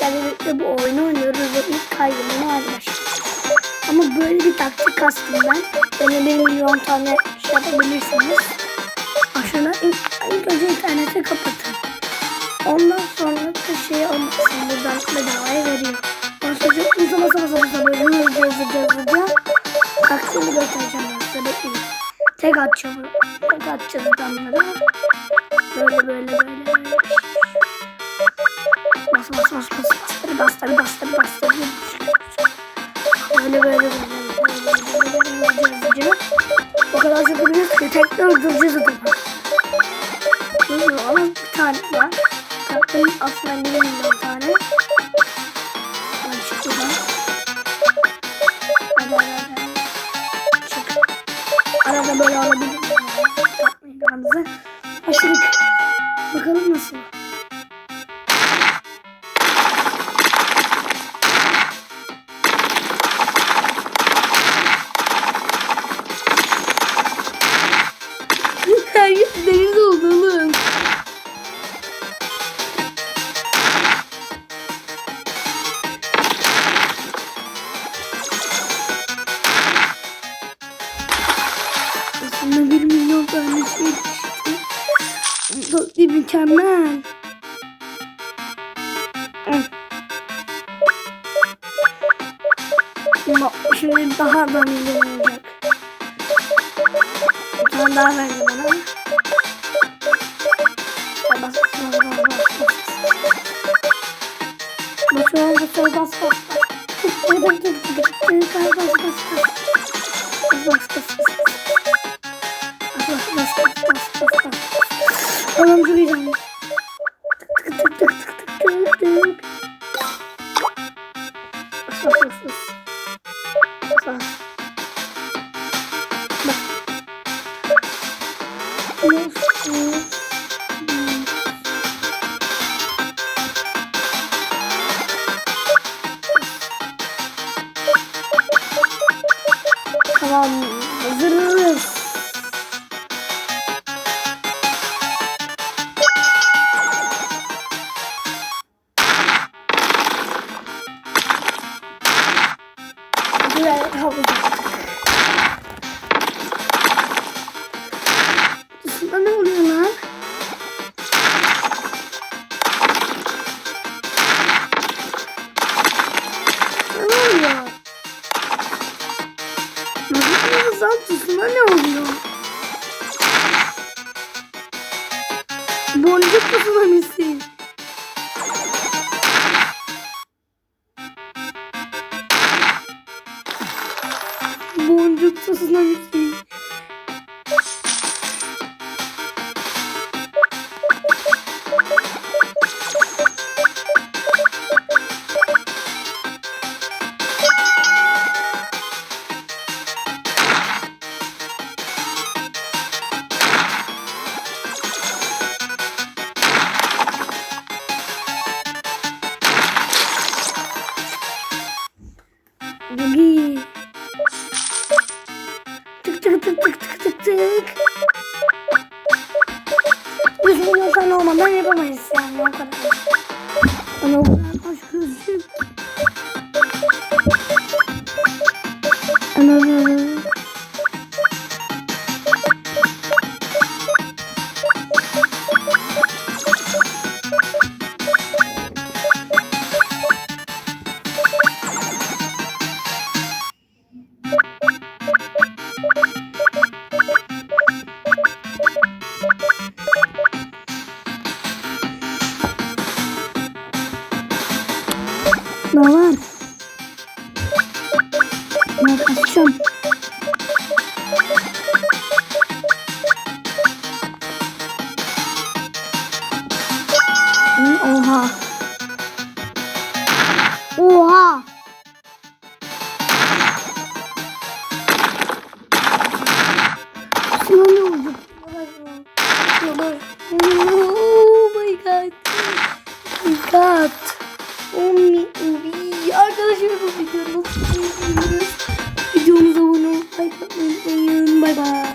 sizlerle birlikte bu oyunu oynuyoruz ve ilk kaydımı arkadaşlar. Ama böyle bir taktik ben. Yani 1 milyon tane şey yapabilirsiniz. Aşağıda ilk, ilk önce interneti kapatın. Ondan sonra da şey olmasın buradan bedavaya veriyor. Ondan sonra uza basa basa basa böyle hızlıca hızlıca hızlıca taktiğini göstereceğim ben size bekleyin. Tek atacağım. Tek atacağız adamlara. Böyle böyle böyle böyle. Bas bas bas bas bastır bastır bastır bastır. Böyle böyle böyle. böyle, O kadar çok biliyoruz ki tekrar öldüreceğiz adamı. Ama bir tane var. Tatlının aslında bir tane. Ben çık buradan. Hadi hadi hadi. Çık. Arada böyle alabilirim. Takmayın kanınızı. Aşırı. Bakalım nasıl. Çok iyi mükemmel. Ama Şimdi daha da milyon olacak. Bir tane daha verdi bana. Bas bas bas bas bas bas. Basıyor basıyor bas bas bas. Tık tık tık bas bas bas. Bas bas bas bas. Bas Tamam çok heyecanlı. Tık tık tık tık tık tık tık tık. Bas bas bas bas. Bas bas. Bak. Of, of. Tamam, hazırız. Güzel havuzda. Dışında ne oluyor lan? Ne oluyor? Nasıl lan dışında ne oluyor? знову. Tık tık tık tık tık tık milyon tane olmadan yapamayız yani o kadar. Ama Ne var? Ne? Hı, Oha. Oha. Şuna ne oldu? Oh my god. Oh my god. Umi, umi. Arkadaşlar bu video nasıl izliyoruz? Videomuza abone olmayı unutmayın. Bay bay.